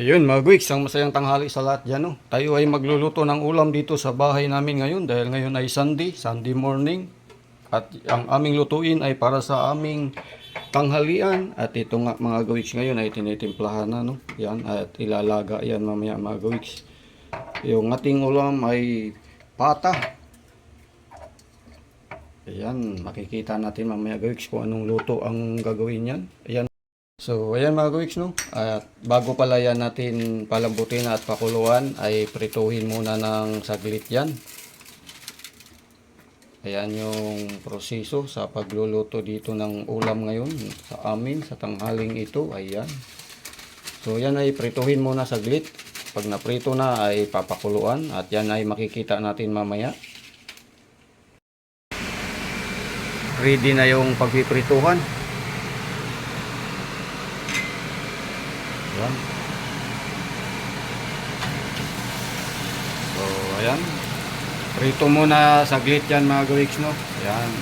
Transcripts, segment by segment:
Ayun, mga Gwiks, ang masayang tanghali sa lahat dyan. No? Tayo ay magluluto ng ulam dito sa bahay namin ngayon dahil ngayon ay Sunday, Sunday morning. At ang aming lutuin ay para sa aming tanghalian. At ito nga mga Gwiks ngayon ay tinitimplahan na. No? Yan, at ilalaga yan mamaya mga Gwiks. Yung ating ulam ay pata. Ayan, makikita natin mamaya Gwiks kung anong luto ang gagawin yan. Ayan. So, ayan mga gawiks, no? At bago pala yan natin palambutin at pakuluan, ay prituhin muna ng saglit yan. Ayan yung proseso sa pagluluto dito ng ulam ngayon sa amin, sa tanghaling ito. Ayan. So, yan ay prituhin muna saglit. Pag naprito na ay papakuluan at yan ay makikita natin mamaya. Ready na yung pagpiprituhan. Ayan. So, ayan. Prito muna saglit yan mga gawiks, no? Ayan.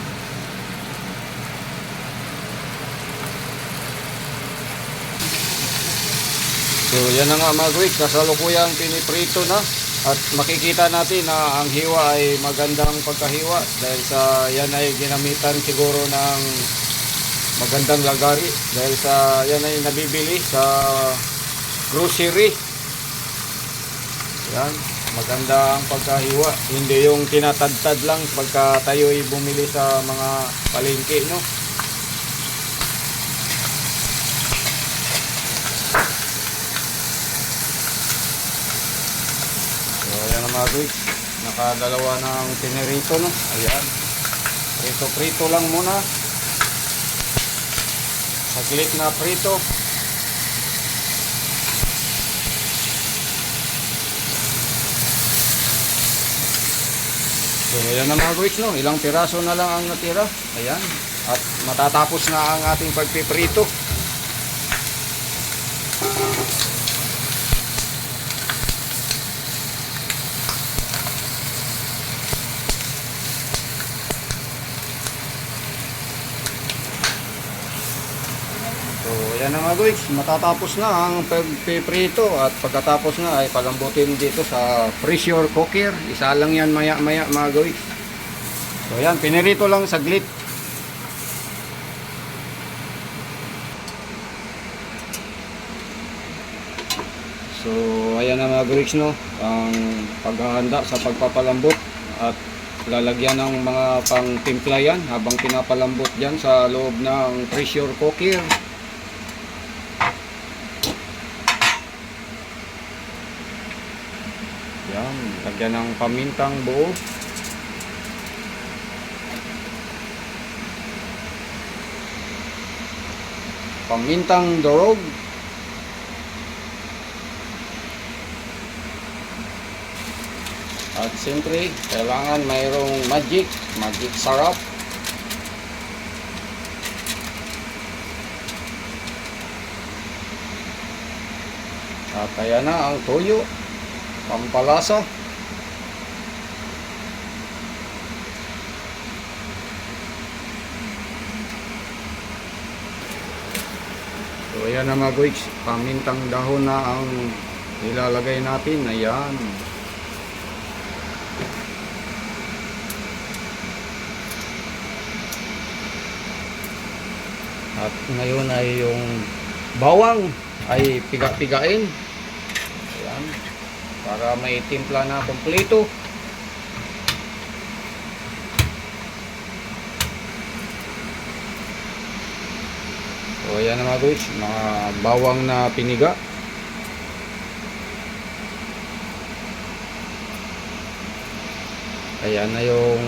So, yan na nga mga gawiks. Kasalukuyang piniprito na. At makikita natin na ang hiwa ay magandang pagkahiwa dahil sa yan ay ginamitan siguro ng magandang lagari dahil sa yan ay nabibili sa grocery yan maganda ang pagkahiwa. Hindi yung tinatadtad lang pagka tayo ay bumili sa mga palengke no? So ayan na mga guys. Nakadalawa ng tinerito no? Ayan. Prito prito lang muna. Saglit na prito. So, ayan na mga guys, no? Ilang piraso na lang ang natira. Ayan. At matatapos na ang ating pagpiprito. So, ayan na mga guys, matatapos na ang pagpiprito at pagkatapos na ay palambutin dito sa pressure cooker. Isa lang yan maya maya mga guys. So, ayan, pinirito lang saglit. So, ayan na mga guys, no, ang paghahanda sa pagpapalambot at lalagyan ng mga pang-timpla yan habang pinapalambot dyan sa loob ng pressure cooker. Yan, lagyan ng pamintang buo. Pamintang durog. At siyempre, kailangan mayroong magic, magic sarap. At ayan na ang toyo, pampalasa. So ayan na mga guys, pamintang dahon na ang ilalagay natin. Ayan. At ngayon ay yung bawang ay piga-pigain. Ayan. Para may timpla na kompleto. So ayan na mga guys, mga bawang na piniga. Ayan na yung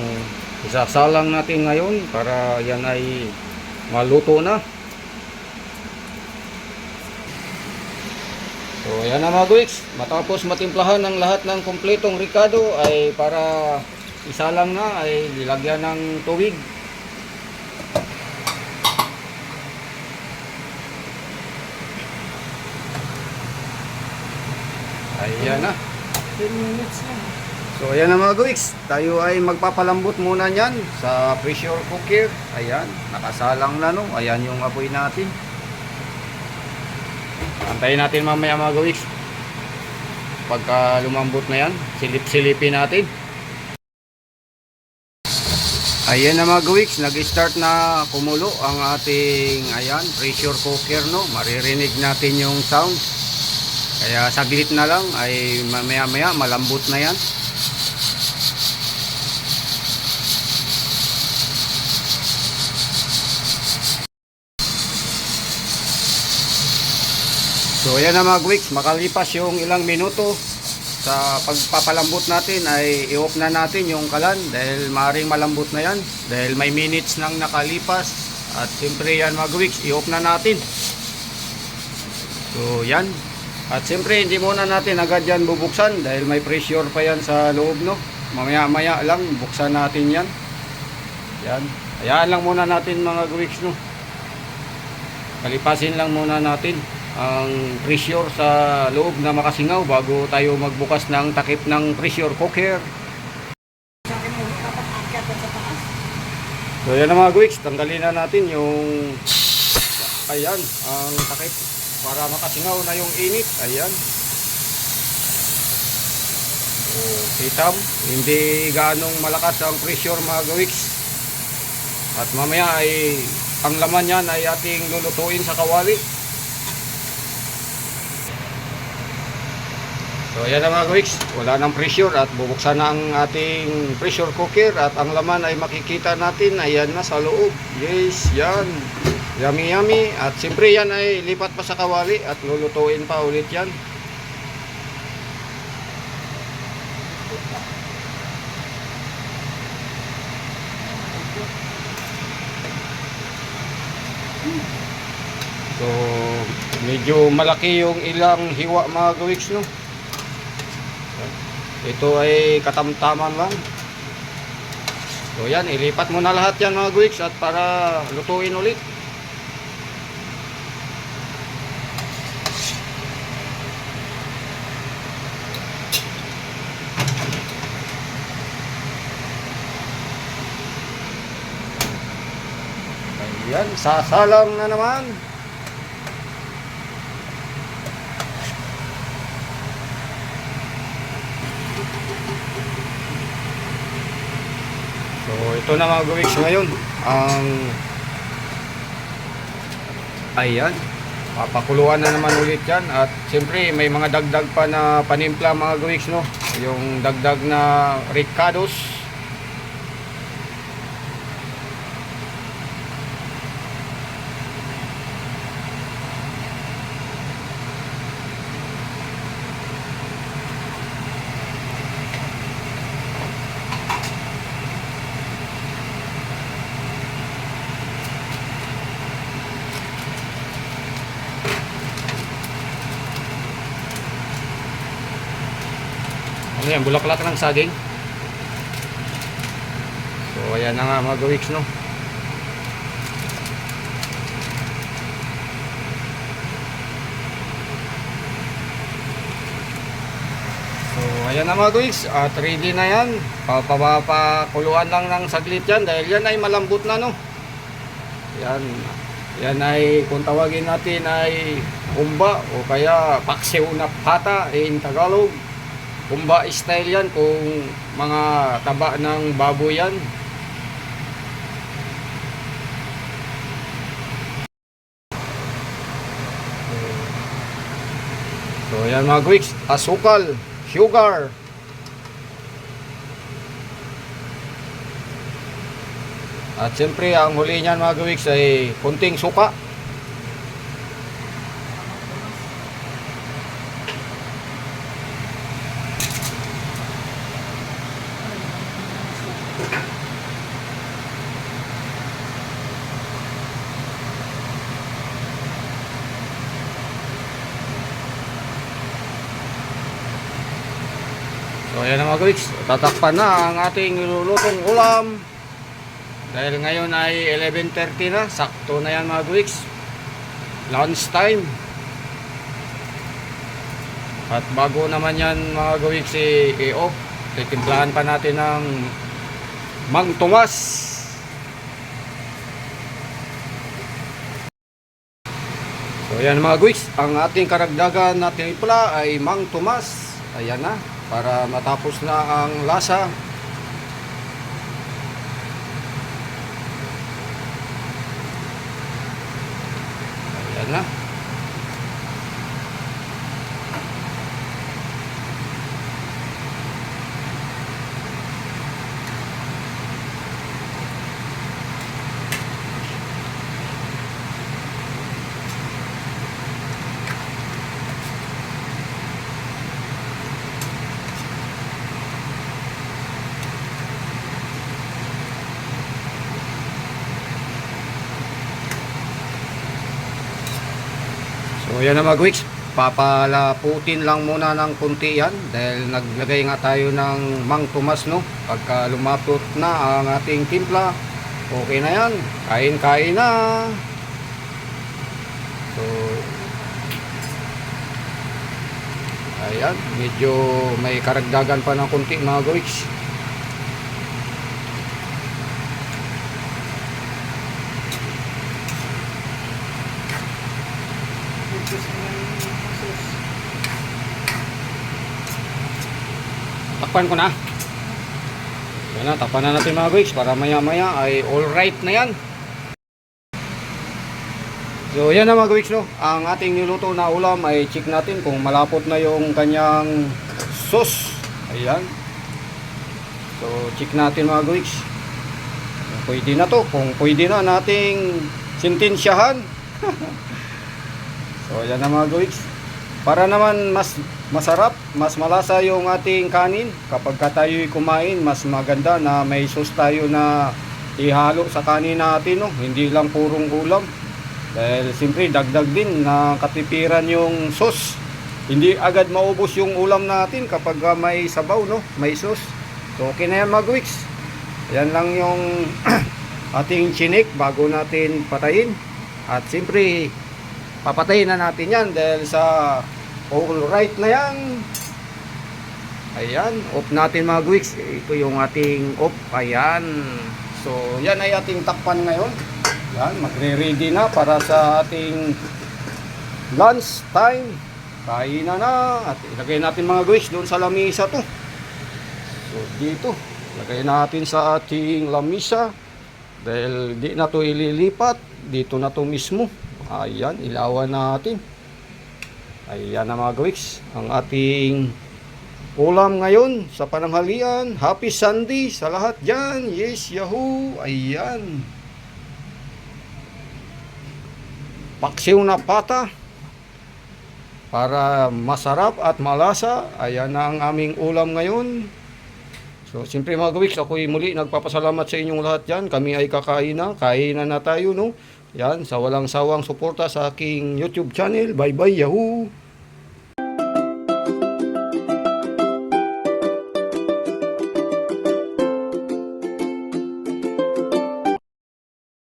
isasalang natin ngayon para yan ay maluto na. So ayan na mga guys, matapos matimplahan ng lahat ng kompletong ricado ay para isa lang na ay nilagyan ng tubig. Ayan na. 10 minutes lang. So ayan na mga guys, tayo ay magpapalambot muna niyan sa pressure cooker. Ayan, nakasalang na no. Ayan yung apoy natin. Antayin natin mamaya mga guys pagka lumambot na yan. Silip-silipin natin. Ayan na mga gawiks, nag-start na kumulo ang ating ayan, pressure cooker no. Maririnig natin yung sound. Kaya saglit na lang ay mamaya maya malambot na yan. So ayan na mga gawiks, makalipas yung ilang minuto sa pagpapalambot natin ay i-off na natin yung kalan dahil maring malambot na yan dahil may minutes nang nakalipas at siyempre yan mga gawiks, i-off na natin. So yan. At siyempre hindi muna natin agad yan bubuksan dahil may pressure pa yan sa loob no. Mamaya maya lang buksan natin yan. Yan. Hayaan lang muna natin mga gawiks no. Kalipasin lang muna natin ang pressure sa loob na makasingaw bago tayo magbukas ng takip ng pressure cooker. So yan mga guwiks, tanggalin na natin yung ayan, ang takip para makasingaw na yung init. Ayan. So, hitam, hindi ganong malakas ang pressure mga guwiks. At mamaya ay ang laman yan ay ating lulutuin sa kawali. So ayan na mga kawiks, wala nang pressure at bubuksan na ang ating pressure cooker at ang laman ay makikita natin, ayan na sa loob. Yes, yan. Yummy yummy. At siyempre yan ay lipat pa sa kawali at lulutuin pa ulit yan. So, medyo malaki yung ilang hiwa mga gawiks, no? Ito ay katamtaman lang. So yan, ilipat mo na lahat yan mga guwiks at para lutuin ulit. Ayan, sasalang na naman. So ito na mga gawiks ngayon. Ang ayan papakuluan na naman ulit yan. At siyempre may mga dagdag pa na panimpla mga gawiks no? Yung dagdag na ricados ano yan bulaklak ng saging so ayan na nga mga gawiks no So, ayan na mga guys, at ready na yan. Papapakuluan lang ng saglit yan dahil yan ay malambot na no. Yan. Yan ay kung tawagin natin ay kumba o kaya paksiw na pata in Tagalog. Kumba style yan kung mga taba ng baboy yan. So, yan mga guys, asukal, sugar. At siyempre, ang huli niyan mga gawiks ay kunting suka. Gawiks, tatakpan na ang ating nilulutong ulam. Dahil ngayon ay 11.30 na, sakto na yan mga gawiks. Lunch time. At bago naman yan mga gawiks i-off, titimplahan pa natin ng Mang Tomas. So ayan mga gawiks, ang ating karagdagan na timpla ay Mang Tomas. Ayan na. Para matapos na ang lasa. Ayan na. Yan na mga Wix, papalaputin lang muna ng kunti yan dahil naglagay nga tayo ng Mang Tomas no. Pagka lumapot na ang ating timpla, okay na yan. Kain-kain na. So Ayan, medyo may karagdagan pa ng kunti mga Wix. Takpan ko na. Yan na, takpan na natin mga guys para maya maya ay all right na yan. So yan na mga guys no. Ang ating niluto na ulam ay check natin kung malapot na yung kanyang sauce. Ayan. So check natin mga guys. Pwede na to. Kung pwede na nating sintensyahan. so yan na mga guys. Para naman mas masarap, mas malasa yung ating kanin. Kapag ka tayo'y kumain, mas maganda na may sauce tayo na ihalo sa kanin natin. No? Hindi lang purong ulam. Dahil siyempre dagdag din na katipiran yung sauce. Hindi agad maubos yung ulam natin kapag may sabaw, no? may sauce. So okay na yan mag-wix. Yan lang yung ating chinik bago natin patayin. At siyempre, papatayin na natin yan dahil sa all right na yan. Ayan, off natin mga Gwix. Ito yung ating off. Ayan. So, yan ay ating takpan ngayon. Yan, magre-ready na para sa ating lunch time. Kain na na. At ilagay natin mga Gwix doon sa lamisa to. So, dito. Lagay natin sa ating lamisa. Dahil di na to ililipat. Dito na to mismo. Ayan, ilawan natin. Ayan na mga gawiks, ang ating ulam ngayon sa pananghalian. Happy Sunday sa lahat dyan. Yes, yahoo. Ayan. Paksiw na pata. Para masarap at malasa. Ayan na ang aming ulam ngayon. So, siyempre mga gawiks, ako'y muli nagpapasalamat sa inyong lahat dyan. Kami ay kakain na. Kainan na tayo, no? Yan, sa walang sawang suporta sa aking YouTube channel. Bye-bye, yahoo!